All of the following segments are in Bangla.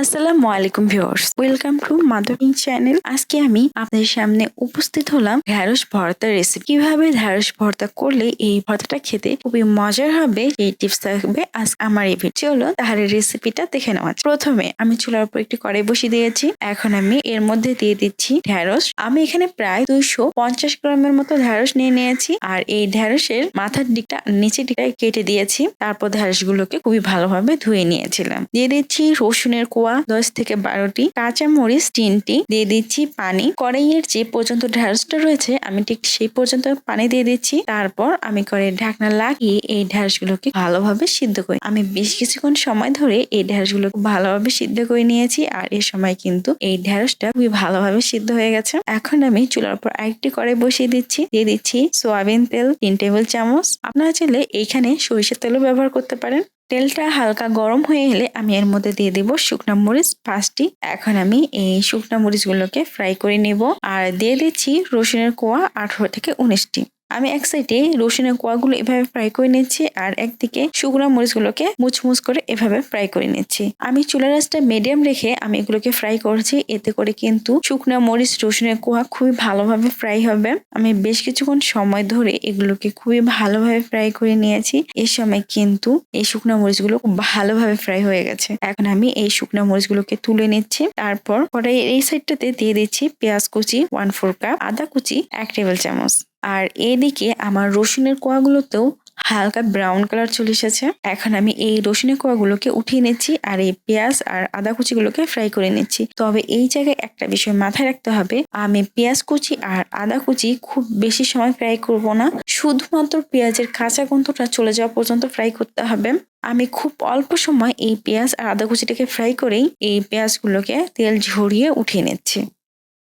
আসসালামু আলাইকুম viewers. Welcome to king channel আজকে আমি আপনাদের সামনে উপস্থিত হলাম ঢ্যাঁড়স ভর্তার রেসিপি কীভাবে ঢ্যাঁড়স ভর্তা করলে এই ভর্তাটা খেতে খুবই মজার হবে, এই টিপস থাকবে আজ আমার এই ভিডিও চলো তাহলে রেসিপিটা দেখে নেওয়া প্রথমে আমি চুলার উপর একটি কড়াই বসিয়ে দিয়েছি। এখন আমি এর মধ্যে দিয়ে দিচ্ছি ঢ্যাঁড়স আমি এখানে প্রায় দুইশো পঞ্চাশ গ্রামের মতো ঢ্যাঁড়স নিয়ে নিয়েছি আর এই ঢ্যাঁড়সের মাথার দিকটা, নিচের দিকটা কেটে দিয়েছি। তারপর ঢ্যাঁড়স গুলোকে খুবই ভালোভাবে ধুয়ে নিয়েছিলাম। দিয়ে দিচ্ছি রসুনের কোয়া দশ থেকে বারোটি কাঁচা মরিচ তিনটি, দিয়ে দিচ্ছি পানি। কড়াইয়ের যে পর্যন্ত ঢ্যাঁড়সটা রয়েছে, আমি ঠিক সেই পর্যন্ত পানি দিয়ে দিচ্ছি। তারপর আমি কড়াইয়ের ঢাকনা লাগিয়ে এই ঢ্যাঁড়স গুলোকে ভালোভাবে সিদ্ধ করি। আমি বেশ কিছুক্ষণ সময় ধরে এই ঢ্যাঁড়স গুলোকে ভালোভাবে সিদ্ধ করে নিয়েছি, আর এ সময় কিন্তু এই ঢ্যাঁড়সটা খুবই ভালোভাবে সিদ্ধ হয়ে গেছে। এখন আমি চুলার উপর আরেকটি কড়াই বসিয়ে দিচ্ছি। দিয়ে দিচ্ছি সোয়াবিন তেল, তিন টেবিল চামচ। আপনারা চাইলে এইখানে সরিষার তেলও ব্যবহার করতে পারেন। তেলটা হালকা গরম হয়ে এলে আমি এর মধ্যে দিয়ে দেব শুকনা মরিচ পাঁচটি। এখন আমি এই শুকনা মরিচগুলোকে ফ্রাই করে নেব। আর দিয়ে দিচ্ছি রসুনের কোয়া আঠেরো থেকে উনিশটি। আমি এক সাইডে রসুনের কোয়াগুলো এভাবে ফ্রাই করে নিচ্ছি আর একদিকে শুকনো মরিচগুলোকে মুচমুচ করে এভাবে ফ্রাই করে নিচ্ছি আমি চুলা রাসটা মিডিয়াম রেখে আমি এগুলোকে ফ্রাই করছি। এতে করে কিন্তু শুকনো মরিচ, রসুনের কোয়া খুবই ভালোভাবে ফ্রাই হবে। আমি বেশ কিছুক্ষণ সময় ধরে এগুলোকে খুবই ভালোভাবে ফ্রাই করে নিয়েছি। এই সময় কিন্তু এই শুকনো মরিচগুলো খুব ভালোভাবে ফ্রাই হয়ে গেছে। এখন আমি এই শুকনো মরিচগুলোকে তুলে নিচ্ছি। তারপর কড়াইয়ের এই সাইডটাতে দিয়ে দিচ্ছি পেঁয়াজ কুচি ওয়ান ফোর কাপ আদা কুচি, এক টেবিল চামচ। আর এদিকে আমার রসুনের কোয়াগুলোতেও হালকা ব্রাউন কালার চলে এসেছে। এখন আমি এই রসুনের কোয়াগুলোকে উঠিয়ে নিচ্ছি আর এই পেঁয়াজ আর আদা কুচিগুলোকে ফ্রাই করে নিচ্ছি। তবে এই জায়গায় একটা বিষয় মাথায় রাখতে হবে, আমি পেঁয়াজ কুচি আর আদা কুচি খুব বেশি সময় ফ্রাই করব না। শুধুমাত্র পেঁয়াজের কাঁচা গন্ধটা চলে যাওয়া পর্যন্ত ফ্রাই করতে হবে। আমি খুব অল্প সময় এই পেঁয়াজ আর আদা কুচিটাকে ফ্রাই করেই এই পেঁয়াজগুলোকে তেল ঝরিয়ে উঠিয়ে নিচ্ছি।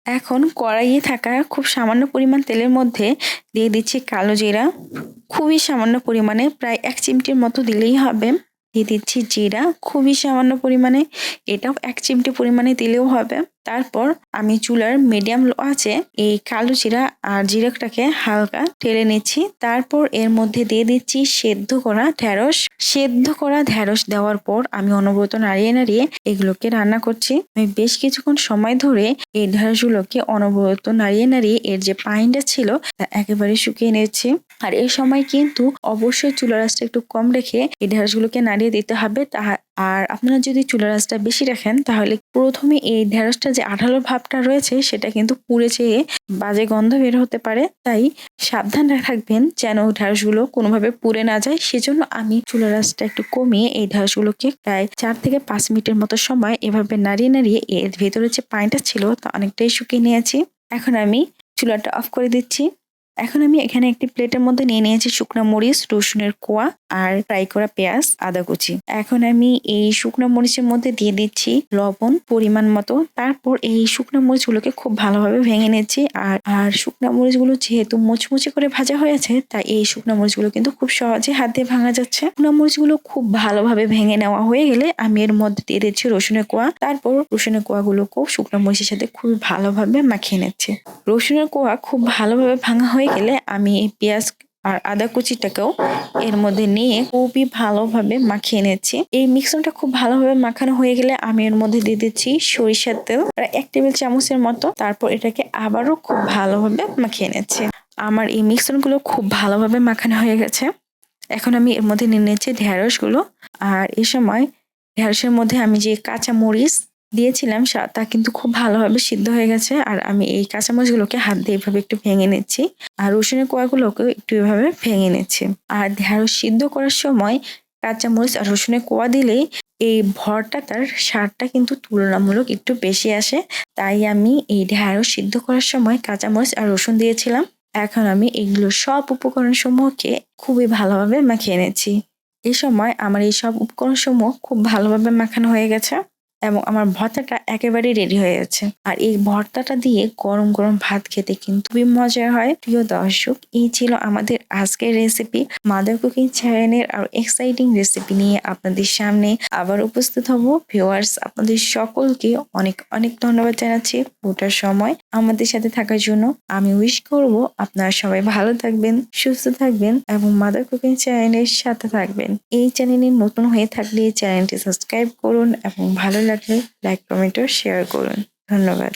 এখন কড়াইয়ে থাকা খুব সামান্য পরিমাণ তেলের মধ্যে দিয়ে দিচ্ছি কালো জিরা। খুবই সামান্য পরিমাণে, প্রায় এক চিমটির মতো দিলেই হবে। দিয়ে দিচ্ছি জিরা, খুবই সামান্য পরিমাণে, এটাও এক চিমটি পরিমাণে দিলেও হবে। তারপর আমি চুলার মিডিয়াম আছে, এই কালো জিরা আর জিরাটাকে হালকা ঠেলে নিচ্ছি। তারপর এর মধ্যে দিয়ে দিচ্ছি সেদ্ধ করা ঢ্যাঁড়স সেদ্ধ করা ঢ্যাঁড়স দেওয়ার পর আমি অনবরত নাড়িয়ে নাড়িয়ে এগুলোকে রান্না করছি। আমি বেশ কিছুক্ষণ সময় ধরে এই ঢ্যাঁড়সগুলোকে অনবরত নাড়িয়ে নাড়িয়ে এর যে পাইনটা ছিল তা একেবারে শুকিয়ে নিচ্ছি আর এই সময় কিন্তু অবশ্যই চুলা রাসটা একটু কম রেখে এই ঢ্যাঁড়সগুলোকে নাড়িয়ে দিতে হবে। তা আর আপনারা যদি চুলা রাসটা বেশি রাখেন, তাহলে প্রথমে এই ঢ্যাঁড়সটা যে আঠালো ভাবটা রয়েছে, সেটা কিন্তু পুড়ে চেয়ে বাজে গন্ধ বের হতে পারে। তাই সাবধান থাকবেন যেন ঢেঁড়সগুলো কোনোভাবে পুড়ে না যায়। সেজন্য আমি চুলা রাসটা একটু কমিয়ে এই ঢ্যাঁড়সগুলোকে প্রায় চার থেকে পাঁচ মিনিটের মতো সময় এভাবে নাড়িয়ে নাড়িয়ে এর ভেতরে যে পানিটা ছিল, তা অনেকটাই শুকিয়ে নিয়েছি। এখন আমি চুলাটা অফ করে দিচ্ছি। এখন আমি এখানে একটি প্লেটের মধ্যে নিয়ে নিয়েছি শুকনো মরিচ, রসুনের কোয়া। আর ফ্রাই করা পেঁয়াজ, আদা কুচি। এখন আমি এই শুকনো মরিচের মধ্যে দিয়ে দিচ্ছি লবণ পরিমাণ মতো। তারপর এই শুকনো মরিচগুলোকে খুব ভালোভাবে ভেঙে নিচ্ছি। আর আর শুকনো মরিচগুলো যেহেতু মুচমুচে করে ভাজা হয়েছে, তাই এই শুকনো মরিচগুলো কিন্তু খুব সহজে হাত দিয়ে ভাঙা যাচ্ছে। শুকনো মরিচগুলো খুব ভালোভাবে ভেঙে নেওয়া হয়ে গেলে আমি এর মধ্যে দিয়ে দিচ্ছি রসুনের কোয়া। তারপর রসুনের কোয়াগুলোকেও শুকনো মরিচের সাথে খুব ভালোভাবে মাখিয়ে নিচ্ছে। রসুনের কোয়া খুব ভালোভাবে ভাঙা হয়ে গেলে আমি এই পেঁয়াজ আর আদা কুচিটাকেও এর মধ্যে নিয়ে খুবই ভালোভাবে মাখিয়ে নিচ্ছি এই মিশ্রণটা খুব ভালোভাবে মাখানো হয়ে গেলে আমি এর মধ্যে দিয়ে দিচ্ছি সরিষার তেল এক টেবিল চামচের মতো। তারপর এটাকে আবারও খুব ভালোভাবে মাখিয়ে নিচ্ছি। আমার এই মিশ্রণগুলো খুব ভালোভাবে মাখানো হয়ে গেছে। এখন আমি এর মধ্যে নিয়ে নিচ্ছি ঢ্যাঁড়সগুলো আর এ সময় ঢ্যাঁড়সের মধ্যে আমি যে কাঁচা মরিচ দিয়েছিলাম তা কিন্তু খুব ভালোভাবে সিদ্ধ হয়ে গেছে। আর আমি এই কাঁচামরিচগুলোকে হাত দিয়ে এভাবে একটু ভেঙে নিচ্ছি। আর রসুনের কোয়াগুলোকে একটু এভাবে ভেঙে নিচ্ছি। আর ঢেঁড়স সিদ্ধ করার সময় কাঁচামরিচ আর রসুনের কোয়া দিলেই এই ভরটা তার স্বাদটা কিন্তু তুলনামূলক একটু বেশি আসে। তাই আমি এই ঢেঁড়স সিদ্ধ করার সময় কাঁচামরিচ আর রসুন দিয়েছিলাম। এখন আমি এগুলো সব উপকরণ সমূহকে খুবই ভালোভাবে মাখিয়ে নিচ্ছি। এই সময় আমার এই সব উপকরণ সমূহ খুব ভালোভাবে মাখানো হয়ে গেছে। এবং আমার ভর্তাটা একেবারেই রেডি হয়ে যাচ্ছে আর এই ভর্তাটা দিয়ে গরম গরম ভাত খেতে কিন্তু খুবই মজা হয়। প্রিয় দর্শক, এই ছিল আমাদের আজকের রেসিপি মাদার কুকিং চ্যানেলের আর এক্সাইটিং রেসিপি নিয়ে আপনাদের সামনে। আবার উপস্থিত হব। ভিউয়ার্স আপনাদের সকলকে অনেক অনেক ধন্যবাদ জানাচ্ছি পুরোটার সময় আমাদের সাথে থাকার জন্য। আমি উইশ করব আপনারা সবাই ভালো থাকবেন, সুস্থ থাকবেন এবং মাদার কুকিং চ্যানেলের সাথে থাকবেন। এই চ্যানেলে নতুন হয়ে থাকলে চ্যানেলটি সাবস্ক্রাইব করুন এবং ভালো লাগলে লাইক কমেন্ট ও শেয়ার করুন। ধন্যবাদ।